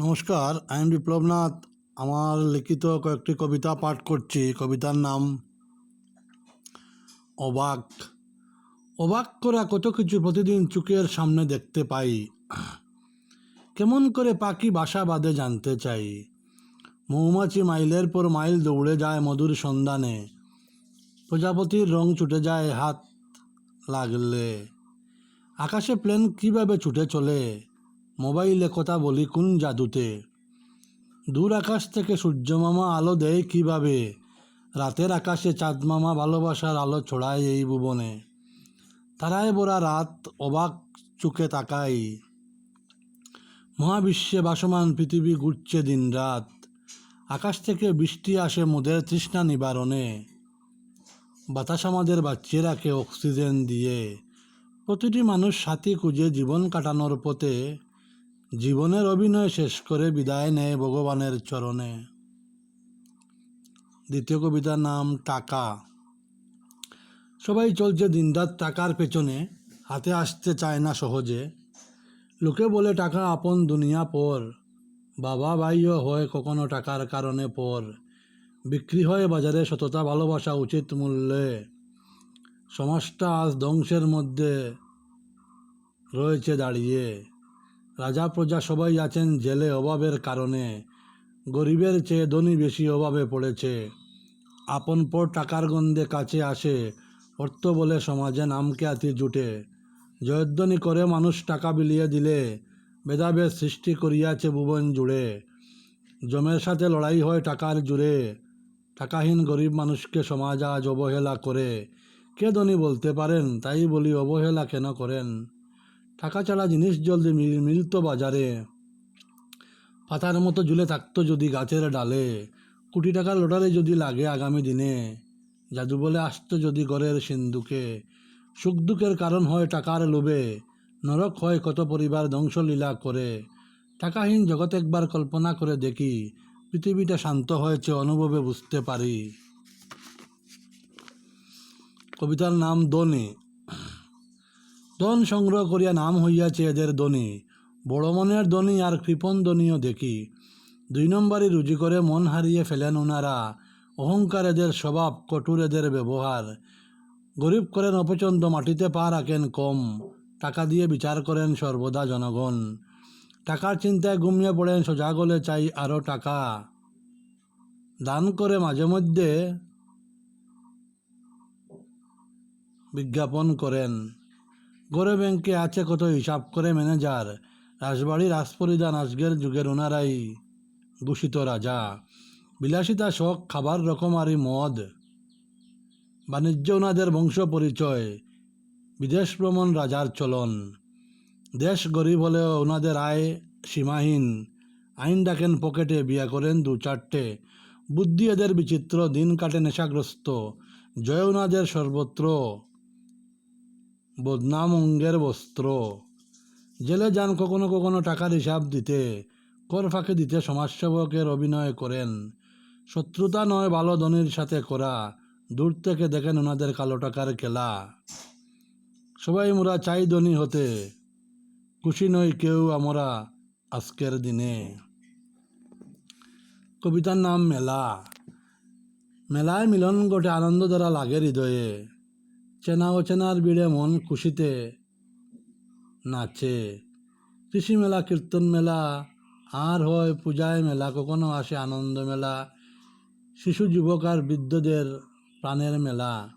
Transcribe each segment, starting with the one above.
নমস্কার আমি বিপ্লবনাথ আমার লিখিত কয়েকটি কবিতা পাঠ করছি। কবিতার নাম, অবাক। অবাক করা কত কিছু প্রতিদিন চোখের সামনে দেখতে পাই। কেমন করে পাখি বাসা বাঁধে জানতে চাই। মৌমাছি মাইলের পর মাইল দৌড়ে যায় মধুর সন্ধানে। প্রজাপতির রং ছুটে যায় হাত লাগলে। আকাশে প্লেন কীভাবে ছুটে চলে? মোবাইলে কথা বলি কোন জাদুতে? দূর আকাশ থেকে সূর্য মামা আলো দেয় কীভাবে? রাতের আকাশে চাঁদ মামা ভালোবাসার আলো ছড়ায় এই ভুবনে। তারায় ভরা রাত অবাক চোখে তাকাই। মহাবিশ্বে ভাসমান পৃথিবী ঘুরছে দিন রাত। আকাশ থেকে বৃষ্টি আসে মোদের তৃষ্ণা নিবারণে। বাতাস আমাদের বাঁচিয়ে রাখে অক্সিজেন দিয়ে। প্রতিটি মানুষ সাথী খুঁজে জীবন কাটানোর পথে জীবনের অভিনয় শেষ করে বিদায় নেয় ভগবানের চরণে। দ্বিতীয় কবিতার নাম টাকা। সবাই চলছে দিনরাত টাকার পেছনে, হাতে আসতে চায় না সহজে। লোকে বলে, টাকা আপন দুনিয়া পর, বাবা ভাইও হয় কখনো টাকার কারণে পর। বিক্রি হয় বাজারে সততা, ভালোবাসা উচিত মূল্যে। সমাজটা আজ ধ্বংসের মধ্যে রয়েছে দাঁড়িয়ে। রাজা প্রজা সবাই আছেন জেলে অভাবের কারণে। গরিবের চেয়ে ধনী বেশি অভাবে পড়েছে। আপন পর টাকার গন্ধে কাছে আসে, অর্থ বলে সমাজে নামকে আতি জুটে। জয়ধ্বনি করে মানুষ টাকা বিলিয়ে দিলে, ভেদাভেদ সৃষ্টি করিয়াছে ভুবন জুড়ে। জমের সাথে লড়াই হয় টাকার জুড়ে। টাকাহীন গরিব মানুষকে সমাজ আজ অবহেলা করে। কে ধনী বলতে পারেন, তাই বলি অবহেলা কেন করেন? টাকা ছাড়া জিনিস জলদি মিল মিলতো বাজারে। পাতার মতো ঝুলে থাকতো যদি গাছের ডালে। কোটি টাকার লটারি যদি লাগে আগামী দিনে। জাদু বলে আসতো যদি ঘরের সিন্ধুকে। সুখ দুঃখের কারণ হয় টাকার লোভে। নরক হয় কত পরিবার ধ্বংসলীলা করে। টাকাহীন জগৎ একবার কল্পনা করে দেখি, পৃথিবীটা শান্ত হয়েছে অনুভবে বুঝতে পারি। কবিতার নাম দনি। ধন সংগ্রহ করিয়া নাম হইয়াছে এদের ধনী বড় মনের ধনী আর কৃপণ ধনীও দেখি। দুই নম্বরই রুজি করে মন হারিয়ে ফেলেন ওনারা অহংকার এদের স্বভাব, কঠোর এদের ব্যবহার। গরিব করেন অপচন্দ, মাটিতে পা রাখেন কম। টাকা দিয়ে বিচার করেন সর্বদা জনগণ। টাকার চিন্তায় ঘুমিয়ে পড়েন সোজা গলে চাই আরও টাকা। দান করে মাঝে মধ্যে বিজ্ঞাপন করেন। গড়ে ব্যাংকে আছে কত হিসাব করে ম্যানেজার রাজবাড়ি রাজপরিধান আজকের যুগের ওনারাই দূষিত রাজা। বিলাসিতা শখ, খাবার রকম রকমারি মদ। বাণিজ্য ওনাদের বংশ পরিচয়। বিদেশ ভ্রমণ রাজার চলন। দেশ গরিব হলেও ওনাদের আয় সীমাহীন। আইন ডাকেন পকেটে, বিয়া করেন দু চারটে। বুদ্ধি এদের বিচিত্র, দিন কাটে নেশাগ্রস্ত। জয় ওনাদের সর্বত্র। বদনাম অঙ্গের বস্ত্র। জেলে যান কখনো কখনো টাকার হিসাব দিতে। কর ফাঁকে দিতে সমাজসেবকের অভিনয় করেন। শত্রুতা নয় ভালো ধনির সাথে করা। দূর থেকে দেখেন ওনাদের কালো টাকার খেলা। সবাই মোরা চাই ধনী হতে। খুশি নই কেউ আমরা আজকের দিনে। কবিতার নাম মেলা। মেলায় মিলন ঘটে আনন্দ দ্বারা লাগে হৃদয়ে। চেনা অচেনার ভিড়ে মন খুশিতে নাচে। কৃষি মেলা, কীর্তন মেলা, আর হয় পূজায় মেলা, কখনো আসে আনন্দ মেলা, শিশু, যুবক আর বৃদ্ধদের প্রাণের মেলা।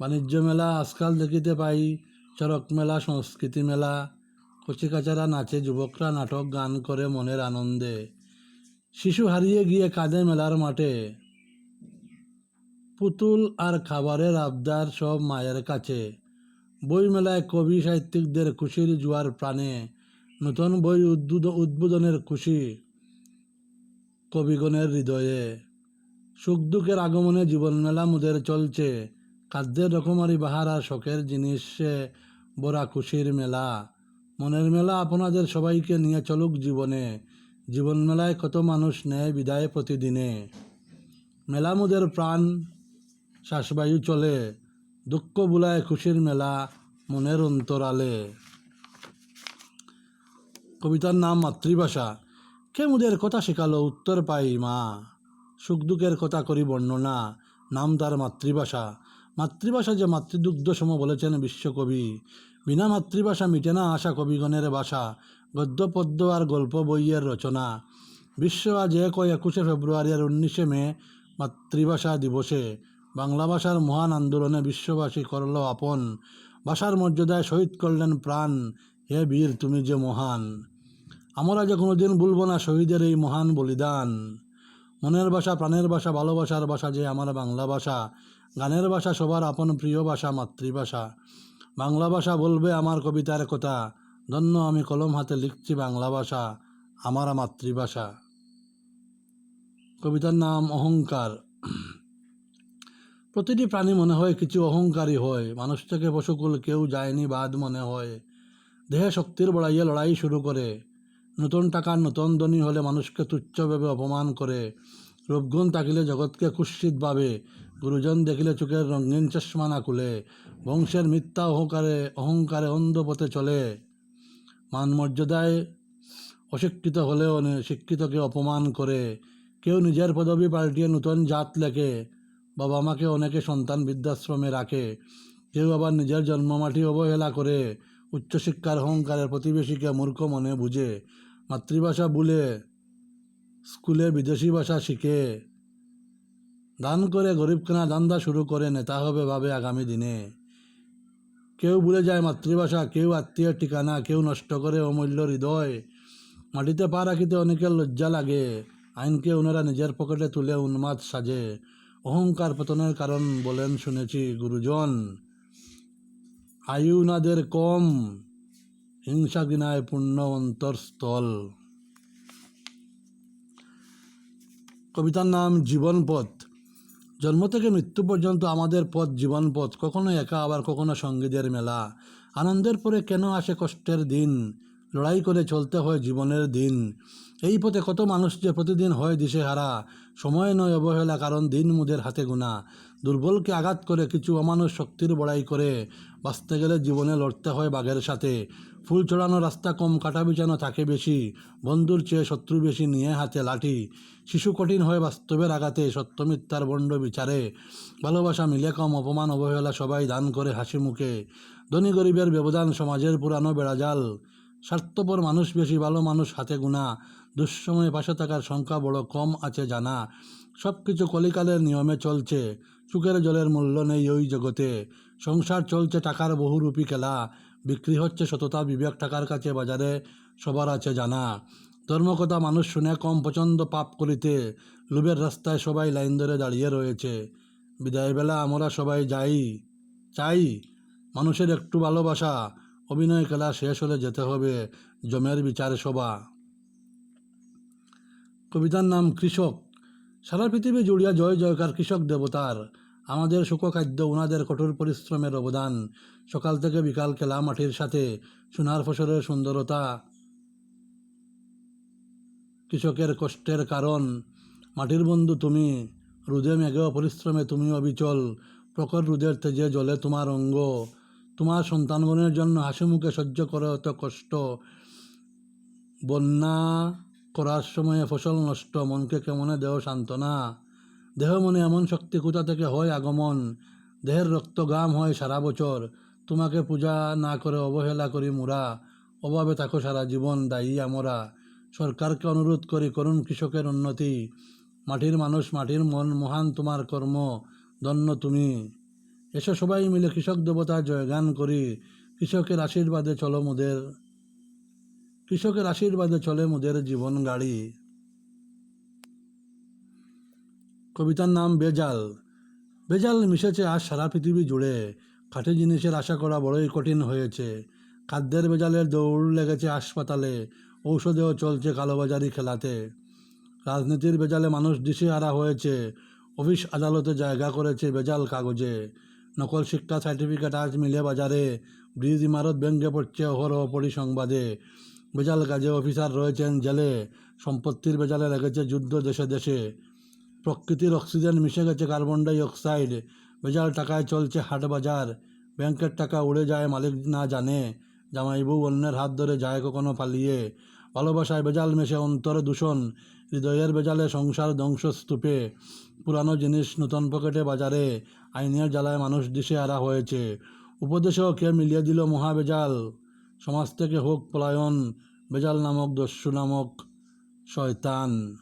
বাণিজ্য মেলা, আজকাল দেখিতে পাই চরক মেলা, সংস্কৃতি মেলা, কচিকাচারা নাচে, যুবকরা নাটক, গান করে মনের আনন্দে। শিশু হারিয়ে গিয়ে কাঁদে মেলার মাঠে। পুতুল আর খাবারের আবদার সব মায়ের কাছে। বই মেলায় কবি সাহিত্যিকদের খুশির জুয়ার প্রাণে নতুন বই উদ্বোধ উদ্বোধনের খুশি কবিগণের হৃদয়ে। সুখ দুঃখের আগমনে জীবন মেলা মুদের চলছে। খাদ্যের রকমারি বাহার আর শখের জিনিসে বড়া খুশির মেলা। মনের মেলা আপনাদের সবাইকে নিয়ে চলুক জীবনে। জীবন মেলায় কত মানুষ নেয় বিদায় প্রতিদিনে। মেলা মুদের প্রাণ শ্বাসবায়ু চলে। দুঃখ বুলায় খুশির মেলা মনের অন্তরালে। কবিতার নাম মাতৃভাষা। কে মুদের কথা শেখালো উত্তর পাই মা। সুখ দুঃখের কথা করি বর্ণনা। নাম তার মাতৃভাষা। মাতৃভাষা যে মাতৃদুগ্ধ সম বলেছেন বিশ্বকবি। বিনা মাতৃভাষা মিটে না আশা কবিগণের ভাষা গদ্য, পদ্য আর গল্প বইয়ের রচনা। বিশ্ব আজ এক একুশে ফেব্রুয়ারি আর উনিশে মে মাতৃভাষা দিবসে। বাংলা ভাষার মহান আন্দোলনে বিশ্ববাসী করল আপন। ভাষার মর্যাদায় শহীদ করলেন প্রাণ। হে বীর, তুমি যে মহান। আমরা যে কোনোদিন ভুলব না শহীদের এই মহান বলিদান। মনের ভাষা, প্রাণের ভাষা, ভালোবাসার ভাষা যে আমার বাংলা ভাষা, গানের ভাষা সবার আপন প্রিয় ভাষা, মাতৃভাষা। বাংলা ভাষা বলবে আমার কবিতার কথা। ধন্য আমি কলম হাতে লিখছি বাংলা ভাষা, আমার মাতৃভাষা। কবিতার নাম অহংকার। প্রতিটি প্রাণী মনে হয় কিছু অহংকারী হয়। মানুষ থেকে পশুকুল কেউ যায়নি, বাদ মনে হয়। দেহে শক্তির বড়াইয়ে লড়াই শুরু করে। নতুন টাকার নতুন ধনী হলে মানুষকে তুচ্ছভাবে অপমান করে। রূপগুণ থাকিলে জগৎকে কুৎসিত ভাবে। গুরুজন দেখিলে চোখের রঙিন চশমা না খুলে। বংশের মিথ্যা অহংকারে অহংকারে অন্ধ পথে চলে। মান মর্যাদায় অশিক্ষিত হলেও শিক্ষিতকে অপমান করে। কেউ নিজের পদবি পাল্টিয়ে নতুন জাত লেখে। বাবা মাকে অনেকে সন্তান বৃদ্ধাশ্রমে রাখে। কেউ আবার নিজের জন্মমাটি অবহেলা করে উচ্চশিক্ষার অহংকারের প্রতিবেশীকে মূর্খ মনে বুঝে। মাতৃভাষা ভুলে স্কুলে বিদেশি ভাষা শিখে। দান করে গরিবখানা দান্দা শুরু করে, নেতা হবে ভাবে আগামী দিনে। কেউ ভুলে যায় মাতৃভাষা, কেউ আত্মীয় ঠিকানা, কেউ নষ্ট করে অমূল্য হৃদয়। মাটিতে পা রাখিতে অনেকের লজ্জা লাগে। আইনকে ওনারা নিজের পকেটে তুলে উন্মাদ সাজে। অহংকার পতনের কারণ বলেন শুনেছি গুরুজন। আয়ুনাদের কম, হিংসা গিনায় পূর্ণ অন্তরস্থল কবিতার নাম জীবন পথ জন্ম থেকে মৃত্যু পর্যন্ত আমাদের পথ জীবন পথ কখনো একা আবার কখনো সঙ্গীদের মেলা। আনন্দের পরে কেন আসে কষ্টের দিন? লড়াই করে চলতে হয় জীবনের দিন। এই পথে কত মানুষ যে প্রতিদিন হয় দিশেহারা, সময় নয় অবহেলা, কারণ দিন মুদের হাতে গোনা দুর্বলকে আঘাত করে কিছু অমানুষ শক্তির বড়াই করে, বাঁচতে গেলে জীবনে লড়তে হয় বাঘের সাথে। ফুল চড়ানো রাস্তা কম কাটা বিছানো থাকে বেশি, বন্ধুর চেয়ে শত্রু বেশি নিয়ে হাতে লাঠি। শিশু কঠিন হয় বাস্তবের আঘাতে, সত্য মিথ্যার বন্ড বিচারে। ভালোবাসা মিলে কম, অপমান, অবহেলা সবাই দান করে হাসি মুখে। ধনী গরিবের ব্যবধান সমাজের পুরানো বেড়াজাল। স্বার্থপর মানুষ বেশি, ভালো মানুষ হাতে গুণা। দুঃসময়ে পাশে থাকার সংখ্যা বড়, কম আছে জানা। সব কিছু কলিকালের নিয়মে চলছে। চুকের জলের মূল্য নেই ওই জগতে। সংসার চলছে টাকার বহুরূপী খেলা। বিক্রি হচ্ছে সততা, বিবেক টাকার কাছে বাজারে সবার আছে জানা। ধর্মকথা মানুষ শুনে কম পছন্দ পাপ করিতে। লোভের রাস্তায় সবাই লাইন ধরে দাঁড়িয়ে রয়েছে। বিদায়বেলা আমরা সবাই যাই, চাই মানুষের একটু ভালোবাসা। অভিনয় খেলা শেষ হলে যেতে হবে জমের বিচার সভা। কবিতার নাম কৃষক। সারা পৃথিবী জুড়িয়া জয় জয়কার কৃষক দেবতার। আমাদের সুখখাদ্য ওনাদের কঠোর পরিশ্রমের অবদান। সকাল থেকে বিকাল খেলা মাটির সাথে, সোনার ফসলের সুন্দরতা। কৃষকের কষ্টের কারণ, মাটির বন্ধু তুমি। রোদে মেঘেও পরিশ্রমে তুমি অবিচল। প্রখর রোদের তেজে জলে তোমার অঙ্গ। তোমার সন্তানগণের জন্য হাসি মুখে সহ্য করে অত কষ্ট। বন্যা করার সময়ে ফসল নষ্ট, মনকে কেমনে দেহ সান্ত্বনা? দেহ মনে এমন শক্তি কোথা থেকে হয় আগমন? দেহের রক্ত গাম হয় সারা বছর। তোমাকে পূজা না করে অবহেলা করি মোরা, অভাবে থাকো সারা জীবন দায়ী আমরা। সরকারকে অনুরোধ করি করুন কৃষকের উন্নতি। মাটির মানুষ, মাটির মন, মহান তোমার কর্ম, ধন্য তুমি। এসো সবাই মিলে কৃষক দেবতা জয়গান করি। কৃষকের আশীর্বাদে চলো মোদের, কৃষকের আশীর্বাদে চলে মোদের জীবন গাড়ি। কবিতার নাম বেজাল। বেজাল মিশেছে আজ সারা পৃথিবী জুড়ে। খাঁটি জিনিসের আশা করা বড়ই কঠিন হয়েছে। খাদ্যের বেজালের দৌড় লেগেছে হাসপাতালে। ঔষধেও চলছে কালোবাজারি খেলাতে। রাজনীতির বেজালে মানুষ দিশেহারা হয়েছে। অফিস আদালতে জায়গা করেছে বেজাল কাগজে। নকল শিক্ষা সার্টিফিকেট আজ মিলে বাজারে। ব্রিজ ইমারত ভেঙ্গে পড়ছে অহরহ পরিসংবাদে বেজাল কাজে অফিসার রয়েছেন জেলে। সম্পত্তির বেজালে লেগেছে যুদ্ধ দেশে দেশে। প্রকৃতির অক্সিজেন মিশে গেছে কার্বন ডাই অক্সাইড। বেজাল টাকায় চলছে হাট বাজার। ব্যাংকের টাকা উড়ে যায়, মালিক না জানে। জামাইবু অন্যের হাত ধরে যায় কখনো পালিয়ে। ভালোবাসায় বেজাল মেশে অন্তরে দূষণ। হৃদয়ের বেজালে সংসার ধ্বংসস্তূপে। পুরানো জিনিস নতুন পকেটে বাজারে আইনের জ্বালায় মানুষ দিশে আরা হয়েছে। উপদেশেও কে মিলিয়ে দিল মহাবেজাল? সমাজ থেকে হোক পলায়ন, বেজাল নামক দস্যু নামক শয়তান।